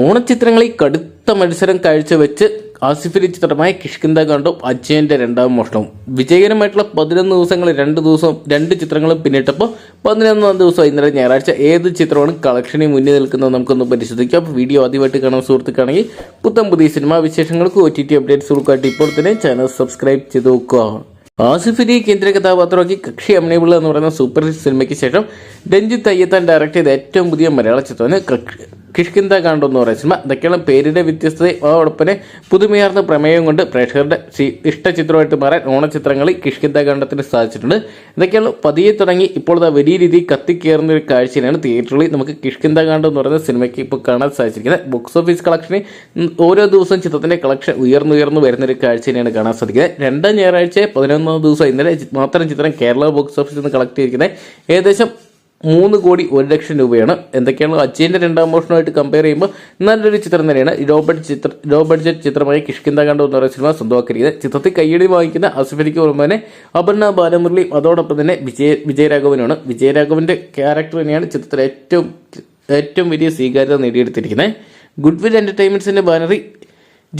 ഓണച്ചിത്രങ്ങളിൽ കടുത്ത മത്സരം കാഴ്ചവെച്ച് ആസിഫലി ചിത്രമായ കിഷ്കിന്ദ കണ്ടും അജയന്റെ രണ്ടാം മോഷണവും വിജയകരമായിട്ടുള്ള പതിനൊന്ന് ദിവസങ്ങൾ രണ്ട് ദിവസവും രണ്ട് ചിത്രങ്ങളും പിന്നിട്ടപ്പോൾ പതിനൊന്നാം ദിവസം ഇന്നലെ ഞായറാഴ്ച ഏത് ചിത്രമാണ് കളക്ഷനിൽ മുന്നിൽ നിൽക്കുന്നത് നമുക്കൊന്ന് പരിശോധിക്കാം. വീഡിയോ ആദ്യമായിട്ട് കാണാൻ സുഹൃത്തുക്കാണെങ്കിൽ പുത്തം പുതിയ സിനിമാ വിശേഷങ്ങൾക്ക് ഒ ടി ടി അപ്ഡേറ്റ്സുകൾക്കായിട്ട് ഇപ്പോൾ തന്നെ ചാനൽ സബ്സ്ക്രൈബ് ചെയ്ത് നോക്കുക. ആസിഫലി കേന്ദ്ര കഥാപാത്രമാക്കി കക്ഷി അമ്മയുള്ള എന്ന് പറയുന്ന സൂപ്പർ ഹിറ്റ് സിനിമയ്ക്ക് ശേഷം രഞ്ജിത്ത് അയ്യത്താൻ ഡയറക്ട് ചെയ്ത ഏറ്റവും പുതിയ മലയാള ചിത്രമാണ് കിഷ്കിന്ത കാണ്ടോ എന്ന് പറയുന്ന സിനിമ. ഇതൊക്കെയാണ് പേരിന്റെ വ്യത്യസ്തത. അതോടൊപ്പം പുതുമയാർന്ന പ്രമേയം കൊണ്ട് പ്രേക്ഷകരുടെ ഇഷ്ട ചിത്രമായിട്ട് മാറാൻ ഓണച്ചിത്രങ്ങളിൽ കിഷ്കിന്ത കാണ്ടത്തിന് സാധിച്ചിട്ടുണ്ട്. ഇതൊക്കെയാണ് പതിയെ തുടങ്ങി ഇപ്പോൾ വലിയ രീതിയിൽ കത്തിക്കേറുന്ന ഒരു കാഴ്ചയാണ് തിയേറ്ററിൽ നമുക്ക് കിഷ്കിന്ത കാണ്ടോ എന്ന് പറയുന്ന സിനിമയ്ക്ക് ഇപ്പോൾ കാണാൻ സാധിച്ചിരിക്കുന്നത്. ബോക്സ് ഓഫീസ് കളക്ഷനിൽ ഓരോ ദിവസവും ചിത്രത്തിന്റെ കളക്ഷൻ ഉയർന്നുയർന്നു വരുന്ന ഒരു കാഴ്ച തന്നെയാണ് കാണാൻ സാധിക്കുന്നത്. രണ്ടാം ഞായറാഴ്ച പതിനൊന്നാം ദിവസം ഇന്നലെ മാത്രം ചിത്രം കേരള ബോക്സ് ഓഫീസിൽ നിന്ന് കളക്ട് ചെയ്തിരിക്കുന്നത് ഏകദേശം മൂന്ന് കോടി ഒരു ലക്ഷം രൂപയാണ്. എന്തൊക്കെയാണ് അച്ഛന്റെ രണ്ടാം മോഷണമായിട്ട് കമ്പയർ ചെയ്യുമ്പോൾ നല്ലൊരു ചിത്രം തന്നെയാണ്. ലോ ബഡ്ജറ്റ് ചിത്ര ലോ ബഡ്ജറ്റ് ചിത്രമായ കിഷ്കിന്ത കണ്ടു എന്ന് പറയുന്ന സിനിമ സ്വന്തമാക്കിയിരിക്കുന്നത് ചിത്രത്തിൽ കയ്യടി വാങ്ങിക്കുന്ന അസഫലിക്ക് പുറമെ തന്നെ അപർണ ബാലമുരളി അതോടൊപ്പം തന്നെ വിജയ വിജയരാഘവനാണ്. വിജയരാഘവന്റെ ക്യാരക്ടർ തന്നെയാണ് ചിത്രത്തിൽ ഏറ്റവും ഏറ്റവും വലിയ സ്വീകാര്യത നേടിയെടുത്തിരിക്കുന്നത് ഗുഡ്വിൽ എന്റർടൈൻമെന്റ്സിന്റെ ബാനറിൽ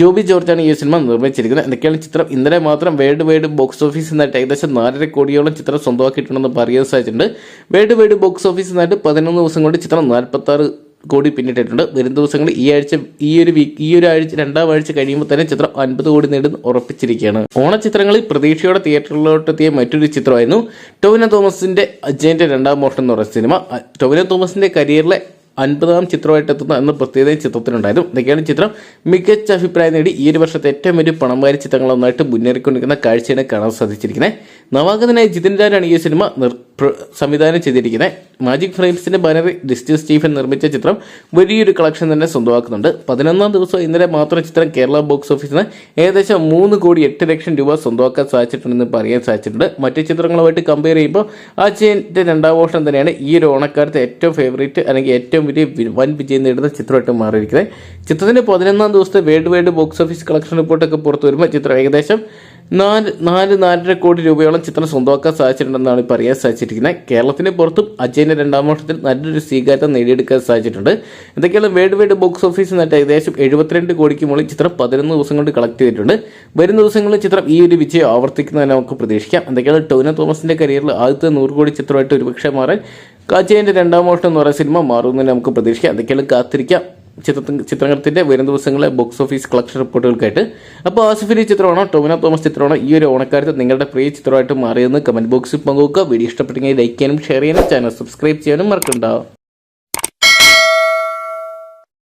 ജോബി ജോർജാണ് ഈ സിനിമ നിർമ്മിച്ചിരിക്കുന്നത്. എന്തൊക്കെയാണ് ചിത്രം? ഇന്നലെ മാത്രം വേൾഡ് വൈഡ് ബോക്സ് ഓഫീസിൽ നിന്നായിട്ട് ഏകദേശം നാലര കോടിയോളം ചിത്രം സ്വന്തമാക്കിയിട്ടുണ്ടെന്ന് പറയാൻ സാധിച്ചിട്ടുണ്ട്. വേൾഡ് വൈഡ് ബോക്സ് ഓഫീസിൽ നിന്നായിട്ട് പതിനൊന്ന് ദിവസം കൊണ്ട് ചിത്രം നാൽപ്പത്തി ആറ് കോടി പിന്നിട്ടിട്ടുണ്ട്. വരും ദിവസങ്ങളിൽ ഈ ആഴ്ച ഈ ഒരു വീക്ക് ഈ ഒരു ആഴ്ച രണ്ടാം ആഴ്ച കഴിയുമ്പോൾ തന്നെ ചിത്രം അൻപത് കോടി നേടുന്ന ഉറപ്പിച്ചിരിക്കുകയാണ്. ഓണച്ചിത്രങ്ങളിൽ പ്രതീക്ഷയോടെ തിയേറ്ററിലോട്ടെത്തിയ മറ്റൊരു ചിത്രമായിരുന്നു ടോവിനോ തോമസിന്റെ അജയന്റെ രണ്ടാം മോഷൻ എന്ന് പറയുന്ന സിനിമ. ടോവിനോ തോമസിന്റെ കരിയറിലെ അൻപതാം ചിത്രമായിട്ട് എത്തുന്ന എന്ന പ്രത്യേക ചിത്രത്തിനുണ്ടായിരുന്നു ഇതൊക്കെയാണ് ചിത്രം. മികച്ച അഭിപ്രായം നേടി ഈ ഒരു വർഷത്തെ ഏറ്റവും വലിയ പണംവാരി ചിത്രങ്ങളൊന്നായിട്ട് മുന്നേറിക്കൊണ്ടിരിക്കുന്ന കാഴ്ചയാണ് കാണാൻ സാധിച്ചിരിക്കുന്നത്. നവാഗതനായ ജിതിൻ രാജാണ് ഈ സിനിമ നിർ- സംവിധാനം ചെയ്തിരിക്കുന്നത് മാജിക് ഫ്രെയിംസിന്റെ ബാനറിൽ ജസ്റ്റിസ് സ്റ്റീഫൻ നിർമ്മിച്ച ചിത്രം വലിയൊരു കളക്ഷൻ തന്നെ സ്വന്തമാക്കുന്നുണ്ട്. പതിനൊന്നാം ദിവസം ഇന്നലെ മാത്രം ചിത്രം കേരള ബോക്സ് ഓഫീസിന് ഏകദേശം മൂന്ന് കോടി എട്ട് ലക്ഷം രൂപ സ്വന്തമാക്കാൻ സാധിച്ചിട്ടുണ്ടെന്ന് പറയാൻ സാധിച്ചിട്ടുണ്ട്. മറ്റു ചിത്രങ്ങളുമായിട്ട് കമ്പയർ ചെയ്യുമ്പോൾ അജയന്റെ രണ്ടാം വർഷം തന്നെയാണ് ഈ ഒരു ഓണക്കാലത്തെ ഏറ്റവും ഫേവറേറ്റ് അല്ലെങ്കിൽ ഏറ്റവും വലിയ വൻ വിജയം നേടുന്ന ചിത്രമായിട്ട് മാറിയിരിക്കുന്നത്. ചിത്രത്തിന്റെ പതിനൊന്നാം ദിവസത്തെ world wide box office collection റിപ്പോർട്ടൊക്കെ പുറത്തു വരുമ്പോൾ ചിത്രം ഏകദേശം നാല് നാല് നാലര കോടി രൂപയോളം ചിത്രം സ്വന്തമാക്കാൻ സാധിച്ചിട്ടുണ്ടെന്നാണ് പറയാൻ സാധിച്ചിരിക്കുന്നത്. കേരളത്തിന് പുറത്തും അജയന്റെ രണ്ടാം വർഷത്തിൽ നല്ലൊരു സ്വീകാര്യത നേടിയെടുക്കാൻ സാധിച്ചിട്ടുണ്ട്. എന്തൊക്കെയാണ് വേൾഡ് വൈഡ് ബോക്സ് ഓഫീസിൽ നിന്നിട്ട് ഏകദേശം എഴുപത്തിരണ്ട് കോടിക്ക് മുകളിൽ ചിത്രം പതിനൊന്ന് ദിവസം കൊണ്ട് കളക്ട് ചെയ്തിട്ടുണ്ട്. വരും ദിവസങ്ങളിൽ ചിത്രം ഈ ഒരു വിജയം ആവർത്തിക്കുന്നതിന് നമുക്ക് പ്രതീക്ഷിക്കാം. എന്തൊക്കെയാണ് ടോന തോമസിന്റെ കരിയറിൽ ആദ്യത്തെ നൂറ് കോടി ചിത്രമായിട്ട് ഒരുപക്ഷെ മാറാൻ അജയന്റെ രണ്ടാം വർഷം എന്ന് പറയുന്ന സിനിമ മാറുമെന്ന് നമുക്ക് പ്രതീക്ഷിക്കാം. എന്തൊക്കെയാണ് കാത്തിരിക്കാം. ചിത്രത്തി ചിത്രത്തിന്റെ വരും ദിവസങ്ങളിലെ ബോക്സ് ഓഫീസ് കളക്ഷൻ റിപ്പോർട്ടുകൾക്കായിട്ട് അപ്പോൾ ആസിഫിലി ചിത്രമാണോ ടോമിനോ തോമസ് ചിത്രമാണോ ഈ ഒരു ഓണക്കാലത്ത് നിങ്ങളുടെ പ്രിയ ചിത്രമായിട്ട് മാറിയെന്ന് കമന്റ് ബോക്സിൽ പങ്കുവെക്കുക. വീഡിയോ ഇഷ്ടപ്പെട്ടെങ്കിൽ ലൈക്ക് ചെയ്യാനും ഷെയർ ചെയ്യാനും ചാനൽ സബ്സ്ക്രൈബ് ചെയ്യാനും മറക്കണ്ടാവും